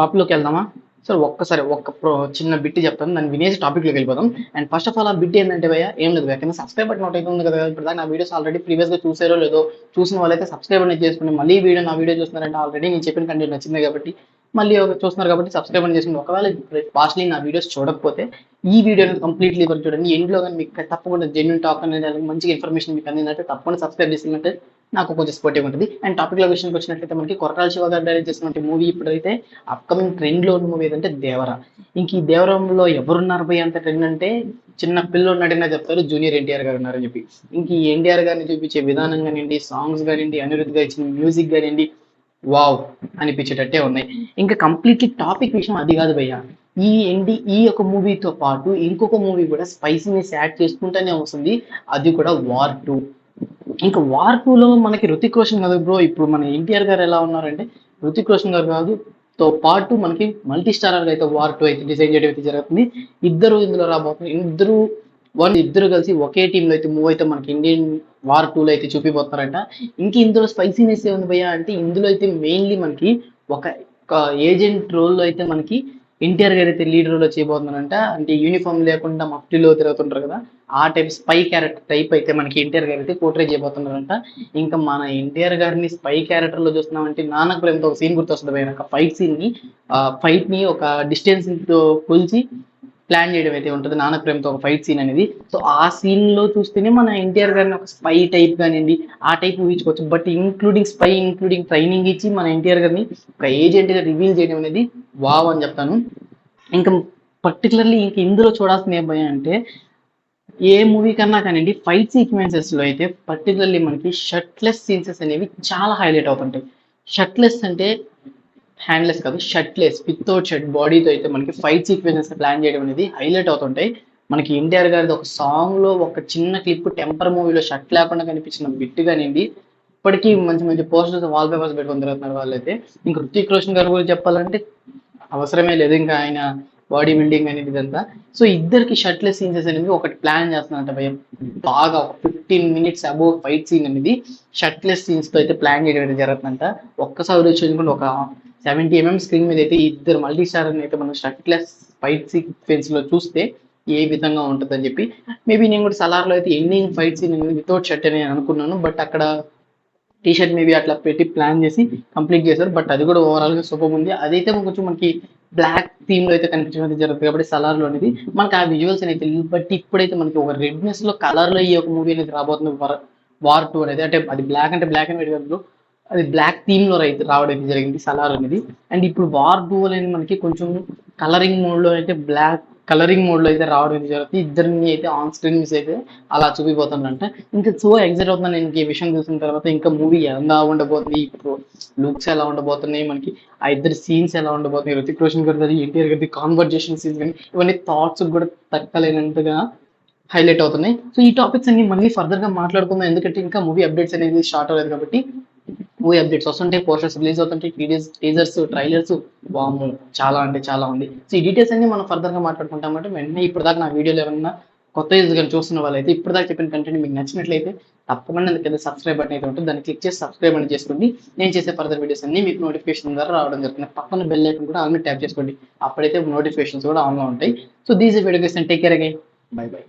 టాపిక్లోకి వెళ్దామా? సార్ ఒక్కసారి ఒక్క చిన్న బిట్ చెప్తాను. దాన్ని వినేసి టాపిక్లోకి వెళ్ళిపోదాం. అండ్ ఫస్ట్ ఆఫ్ ఆల్ ఆ బిట్ ఏంటంటే భయ ఏం లేదు భయ్య కింద సబ్స్క్రైబ్ బట్ నోట్ అయితే ఉంది కదా. ఇప్పుడు నా వీడియోస్ ఆల్రెడీ ప్రీవియస్గా చూసారో లేదో చూసిన వాళ్ళైతే సబ్స్క్రైబ్ అనేది చేసుకుని మళ్ళీ వీడియో నా వీడియో చూస్తున్నారంటే ఆల్రెడీ నేను చెప్పిన కంటెంట్ నచ్చింది కాబట్టి మళ్ళీ ఒక చూస్తున్నారు కాబట్టి సబ్స్క్రైబ్ అని చేసుకుని ఒకవేళ పాస్ట్లీ నా వీడియోస్ చూడకపోతే ఈ వీడియోని కంప్లీట్లీ వరకు చూడండి. ఎండ్లో కానీ మీకు తప్పకుండా జెన్యున్ టాక్ అనేది మంచి మంచిగా ఇన్ఫర్మేషన్ మీకు అందిందంటే తప్పకుండా సబ్స్క్రైబ్ చేసినట్టే నాకు కొంచెం సపోర్టివ్ ఉంటుంది. అండ్ టాపిక్ లొకేషన్కి విషయానికి వచ్చినట్లయితే మనకి కొరటాల శివ గారు డైరెక్ట్ చేసినటువంటి మూవీ ఇప్పుడైతే అప్కమింగ్ ట్రెండ్లో ఉన్న మూవీ ఏదంటే దేవర. ఇంక ఈ దేవరంలో ఎవరున్నారు పోయి అంత ట్రెండ్ అంటే చిన్న పిల్లలు నడినా చెప్తారు జూనియర్ ఎన్టీఆర్ గారు ఉన్నారని చెప్పి. ఇంక ఈ ఎన్టీఆర్ గారిని చూపించే విధానం కానివ్వండి సాంగ్స్ కానివ్వండి అనిరుద్ధ్ గారు ఇచ్చిన మ్యూజిక్ కానివ్వండి వావ్ అనిపించేటట్టే ఉన్నాయి. ఇంకా కంప్లీట్లీ టాపిక్ విషయం అది కాదు భయ్య. ఈ ఎండి ఈ యొక్క మూవీతో పాటు ఇంకొక మూవీ కూడా స్పైసీనెస్ యాడ్ చేసుకుంటూనే వస్తుంది. అది కూడా వార్ టూ ఇంకా వార్ టూలో మనకి రుతిక్ రోషన్ కదా బ్రో. ఇప్పుడు మన ఎన్టీఆర్ గారు ఎలా ఉన్నారంటే రుతిక్ రోషన్ గారు కాదు తో పాటు మనకి మల్టీ స్టారర్ అయితే వార్ టూ అయితే డిజైన్ చేయడం అయితే జరుగుతుంది. ఇద్దరు ఇందులో రాబోతున్నారు ఇద్దరు వన్ ఇద్దరు కలిసి ఒకే టీంలో అయితే మూవ్ అయితే మనకి ఇండియన్ వార్ టూలో అయితే చూపిపోతున్నారంట ఇంక ఇందులో స్పైసీనెస్ ఏముంది భయ్యా అంటే ఇందులో అయితే మెయిన్లీ మనకి ఒక ఏజెంట్ రోల్లో అయితే మనకి ఎన్టీఆర్ గారు అయితే లీడ్ రోల్లో చేయబోతున్నారంట అంటే యూనిఫామ్ లేకుండా మఫ్టీలో తిరుగుతుంటారు కదా ఆ టైప్ స్పై క్యారెక్టర్ టైప్ అయితే మనకి ఎన్టీఆర్ గారు అయితే పోర్ట్రేట్ చేయబోతున్నారంట. ఇంకా మన ఎన్టీఆర్ గారిని స్పై క్యారెక్టర్లో చూస్తున్నామంటే నాన్నకు ప్రేమతో ఒక సీన్ గుర్తొస్తుంది భయ్యా. ఒక ఫైట్ సీన్ని ఫైట్ని ఒక డిస్టెన్స్తో కొలిచి ప్లాన్ చేయడం అయితే ఉంటుంది. నాన్న ప్రేమతో ఒక ఫైట్ సీన్ అనేది. సో ఆ సీన్లో చూస్తేనే మన ఎన్టీఆర్ గారిని ఒక స్పై టైప్ కానివ్వండి ఆ type ఊహించుకోవచ్చు but including spy including training ఇచ్చి మన ఎన్టీఆర్ గారిని ఒక ఏజెంట్గా రివీల్ చేయడం అనేది వావ్ అని చెప్తాను. ఇంకా పర్టికులర్లీ ఇంక ఇందులో చూడాల్సిన ఏం భయం అంటే ఏ మూవీ కన్నా కానివ్వండి ఫైట్ సీక్వెన్సెస్లో అయితే పర్టికులర్లీ మనకి షర్ట్లెస్ సీన్సెస్ అనేవి చాలా హైలైట్ అవుతుంటాయి. షర్ట్లెస్ అంటే హ్యాండ్లెస్ కాదు షర్ట్లెస్ వితౌట్ షర్ట్ బాడీతో అయితే మనకి ఫైట్ సీక్వెన్సెస్ ప్లాన్ చేయడం అనేది హైలైట్ అవుతుంటాయి. మనకి ఎన్టీఆర్ గారిది ఒక సాంగ్లో ఒక చిన్న క్లిప్ టెంపర్ మూవీలో షర్ట్ లేకుండా కనిపించిన బిట్ కానివ్వండి ఇప్పటికీ మంచి మంచి పోస్టర్స్ వాల్ పేపర్స్ పెట్టుకుని తిరుగుతున్నారు వాళ్ళైతే ఇంకా హృతిక్ రోషన్ గారి గురించి చెప్పాలంటే అవసరమే లేదు ఇంకా ఆయన బాడీ బిల్డింగ్ అనేది ఇదంతా. సో ఇద్దరికి షర్ట్లెస్ సీన్సెస్ అనేది ఒకటి ప్లాన్ చేస్తున్నారంట భయం. బాగా ఒక fifteen minutes above fight scene అనేది షర్ట్లెస్ సీన్స్తో అయితే ప్లాన్ చేయడం అయితే జరుగుతుందంట. ఒక్కసారి వచ్చి చూసుకుంటే ఒక సెవెంటీ ఎంఎం స్క్రీన్ మీద అయితే ఇద్దరు మల్టీ స్టార్ అయితే మనం షర్ట్లెస్ ఫైట్ సీక్వెన్స్లో చూస్తే ఏ విధంగా ఉంటుందని చెప్పి. మేబీ నేను కూడా సలార్లో అయితే ఎండింగ్ ఫైట్ సీన్ అనేది వితౌట్ షర్ట్ అని అనుకున్నాను బట్ అక్కడ టీ షర్ట్ మేబీ అట్లా పెట్టి ప్లాన్ చేసి కంప్లీట్ చేశారు. బట్ అది కూడా ఓవరాల్గా సూపర్ ఉంది. అదైతే కొంచెం మనకి బ్లాక్ థీమ్లో అయితే కనిపించడం అయితే జరుగుతుంది కాబట్టి సలార్లో అనేది మనకి ఆ విజువల్స్ అనేది తెలియదు. బట్ ఇప్పుడైతే మనకి ఒక రెడ్నెస్లో కలర్లో ఈ ఒక మూవీ అనేది రాబోతుంది. వార్ వార్ టూ అనేది. అంటే అది బ్లాక్ అంటే బ్లాక్ అండ్ వైట్ కాదు అది బ్లాక్ థీమ్లో అయితే రావడం అయితే జరిగింది. సలార్ అనేది. అండ్ ఇప్పుడు వార్ టూ అనేది మనకి కొంచెం కలరింగ్ మూడ్లో అయితే బ్లాక్ కలరింగ్ మోడ్లో అయితే రావడం జరుగుతుంది. ఇద్దరిని అయితే ఆన్ స్క్రీన్ మిస్ అయితే అలా చూపిపోతుందంటే. ఇంకా సో ఎగ్జైట్ అవుతున్నాను నేను ఈ విషయం చూసిన తర్వాత. ఇంకా మూవీ ఎలా ఉండబోతుంది ఇప్పుడు లుక్స్ ఎలా ఉండబోతున్నాయి మనకి ఆ ఇద్దరు సీన్స్ ఎలా ఉండబోతున్నాయి రుతిక్ రోషన్ గారి ఎన్టీఆర్ గారి కాన్వర్జేషన్ సీన్స్ కానీ ఇవన్నీ థాట్స్ కూడా తక్కలేనంతగా హైలైట్ అవుతున్నాయి. సో ఈ టాపిక్స్ అన్ని మళ్ళీ ఫర్దర్గా మాట్లాడుకుందాం. ఎందుకంటే ఇంకా మూవీ అప్డేట్స్ అనేది స్టార్ట్ అవ్వలేదు కాబట్టి మూవీ అప్డేట్స్ వస్తుంటాయి పోస్టర్స్ రిలీజ్ అవుతుంటాయి టీజర్స్ టీజర్స్ ట్రైలర్స్ వాము చాలా అంటే చాలా ఉంది. సో ఈ డీటెయిల్స్ అన్ని మనం ఫర్దర్గా మాట్లాడుకుంటామంటే వెంటనే ఇప్పటిదాకా దాకా నా వీడియోలో ఏమన్నా కొత్త యూజ్ కానీ చూస్తున్న వాళ్ళైతే ఇప్పటిదాకా చెప్పిన కంటెంట్ మీకు నచ్చినట్లయితే తప్పకుండా కింద సబ్స్క్రైబ్ బటన్ అయితే ఉంటుంది. దాన్ని క్లిక్ చేసి సబ్స్క్రైబ్ అని చేసుకోండి. నేను చేసే ఫర్దర్ వీడియోస్ అన్ని మీకు నోటిఫికేషన్ ద్వారా రావడం జరుగుతుంది. పక్కన బెల్ ఐకన్ కూడా ఆల్రెడీ ట్యాప్ చేసుకోండి. అప్పుడైతే నోటిఫికేషన్స్ కూడా ఆన్లో ఉంటాయి. So these video take care again bye bye